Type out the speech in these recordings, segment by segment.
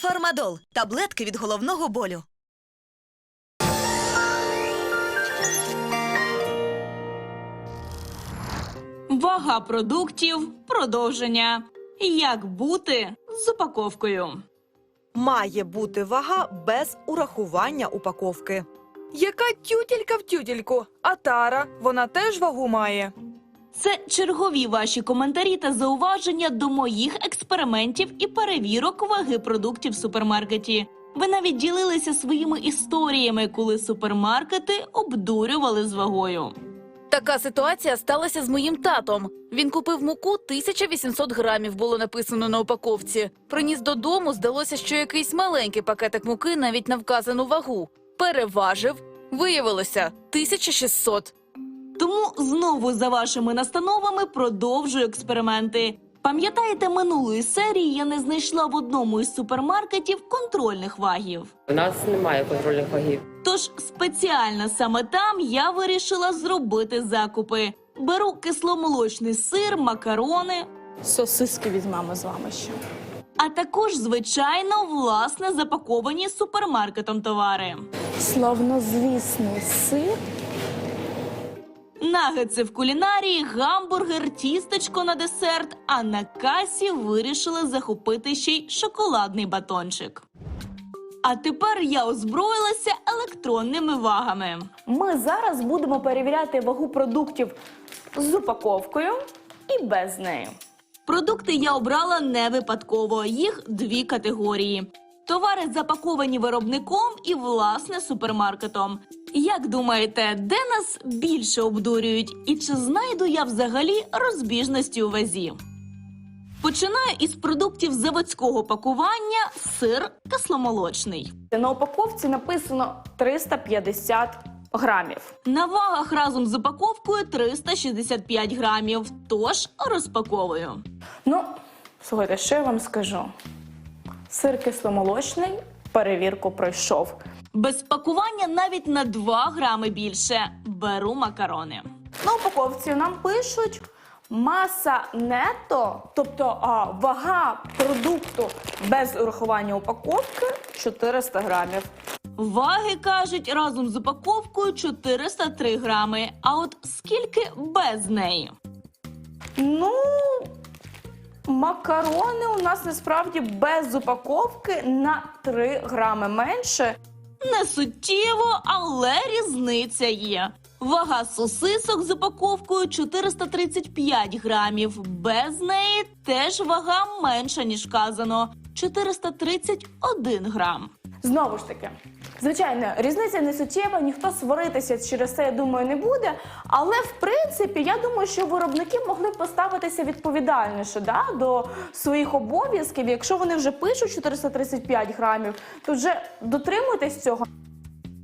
Фармадол таблетки від головного болю. Вага продуктів. Продовження. Як бути з упаковкою? Має бути вага без урахування упаковки. Яка тютелька в тютельку, а тара, вона теж вагу має. Це чергові ваші коментарі та зауваження до моїх експериментів і перевірок ваги продуктів в супермаркеті. Ви навіть ділилися своїми історіями, коли супермаркети обдурювали з вагою. Така ситуація сталася з моїм татом. Він купив муку 1800 грамів, було написано на упаковці. Приніс додому, здалося, що якийсь маленький пакетик муки навіть на вказану вагу. Переважив, виявилося 1600. Тому знову за вашими настановами продовжую експерименти. Пам'ятаєте, минулої серії я не знайшла в одному із супермаркетів контрольних вагів. У нас немає контрольних вагів. Тож спеціально саме там я вирішила зробити закупи. Беру кисломолочний сир, макарони, Сосиски візьмемо з вами ще. а також, звичайно, власне запаковані супермаркетом товари. Славнозвісний сир. Нагетси в кулінарії, гамбургер, тістечко на десерт. А на касі вирішили захопити ще й шоколадний батончик. А тепер я озброїлася електронними вагами. Ми зараз будемо перевіряти вагу продуктів з упаковкою і без неї. Продукти я обрала не випадково. Їх дві категорії: товари запаковані виробником і власне супермаркетом. Як думаєте, де нас більше обдурюють, і чи знайду я взагалі розбіжності у вазі? Починаю із продуктів заводського пакування сир кисломолочний. На упаковці написано 350 грамів. На вагах разом з упаковкою 365 грамів. Тож розпаковую. Ну, слухайте, що я вам скажу? Сир кисломолочний перевірку пройшов. Без пакування навіть на 2 грами більше. Беру макарони. На упаковці нам пишуть маса нето, тобто а, вага продукту без урахування упаковки 400 грамів. Ваги кажуть разом з упаковкою 403 грами. А от скільки без неї? Ну, макарони у нас насправді без упаковки на 3 грами менше. Не суттєво, але різниця є. Вага сосисок з упаковкою 435 грамів. Без неї теж вага менша, ніж вказано 431 грам. Знову ж таки, звичайно, різниця не суттєва, ніхто сваритися через це, я думаю, не буде. Але в принципі, я думаю, що виробники могли б поставитися відповідальніше да, до своїх обов'язків. Якщо вони вже пишуть 435 грамів, то вже дотримуйтесь цього.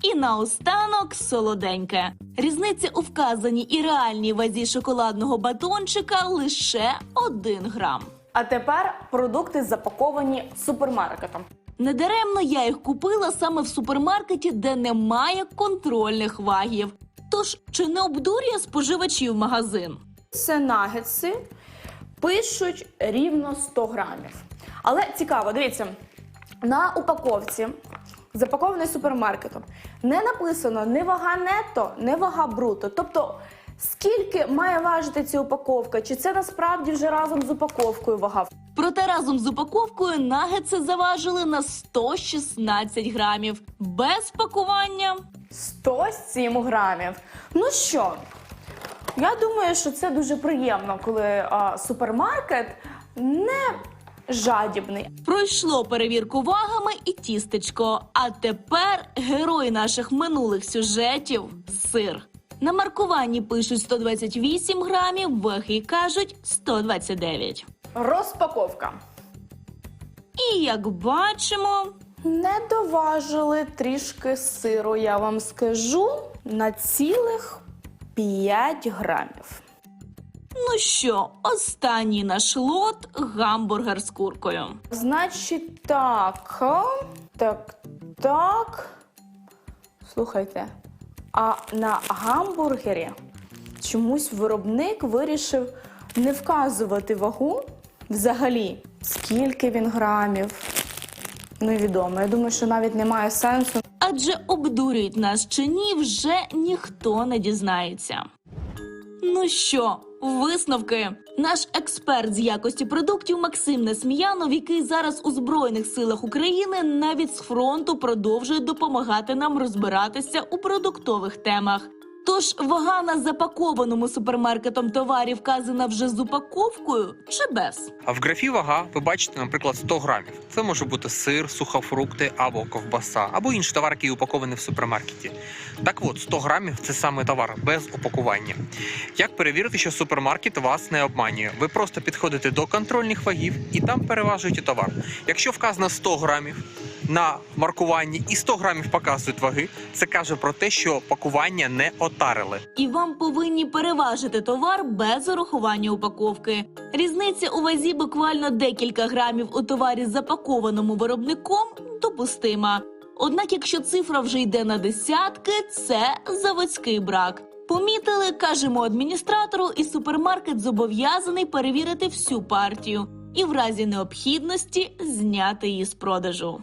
І наостанок солоденьке. Різниця у вказаній і реальній вазі шоколадного батончика лише 1 грам. А тепер продукти запаковані супермаркетом. Недаремно я їх купила саме в супермаркеті, де немає контрольних вагів. Тож чи не обдурює споживачів магазин? Це нагетси пишуть рівно 100 грамів. Але цікаво, дивіться, на упаковці, запакований супермаркетом, не написано ні вага нетто, ні вага бруто. Тобто, скільки має важити ця упаковка? Чи це насправді вже разом з упаковкою вага? Проте разом з упаковкою нагетси заважили на 116 грамів без пакування. 107 грамів. Ну що, я думаю, що це дуже приємно, коли а, супермаркет не жадібний. Пройшло перевірку вагами і тістечко. А тепер герой наших минулих сюжетів сир. На маркуванні пишуть 128 грамів, ваги кажуть 129. Розпаковка. І як бачимо, Не доважили трішки сиру, я вам скажу, на цілих 5 грамів. ну що, останній наш лот гамбургер з куркою. Значить, так. Так, так. Слухайте. А на гамбургері чомусь виробник вирішив не вказувати вагу взагалі, скільки він грамів. невідомо. Я думаю, що навіть немає сенсу. Адже обдурюють нас чи ні, вже ніхто не дізнається. Ну що, висновки? Наш експерт з якості продуктів Максим Несміянов, який зараз у Збройних силах України, навіть з фронту продовжує допомагати нам розбиратися у продуктових темах. Тож вага на запакованому супермаркетом товарі вказана вже з упаковкою чи без? А в графі вага ви бачите, наприклад, 100 грамів. Це може бути сир, сухофрукти або ковбаса, або інший товар, який упакований в супермаркеті. Так от, 100 грамів це саме товар без упакування. Як перевірити, що супермаркет вас не обманює? Ви просто підходите до контрольних вагів і там переважуєте товар. Якщо вказано 100 грамів на маркуванні і 100 грамів показують ваги, це каже про те, що пакування не отарили. І вам повинні переважити товар без урахування упаковки. Різниця у вазі буквально декілька грамів у товарі, запакованому виробником, допустима. Однак, якщо цифра вже йде на десятки, це заводський брак. Помітили, кажемо адміністратору, і супермаркет зобов'язаний перевірити всю партію і в разі необхідності зняти її з продажу.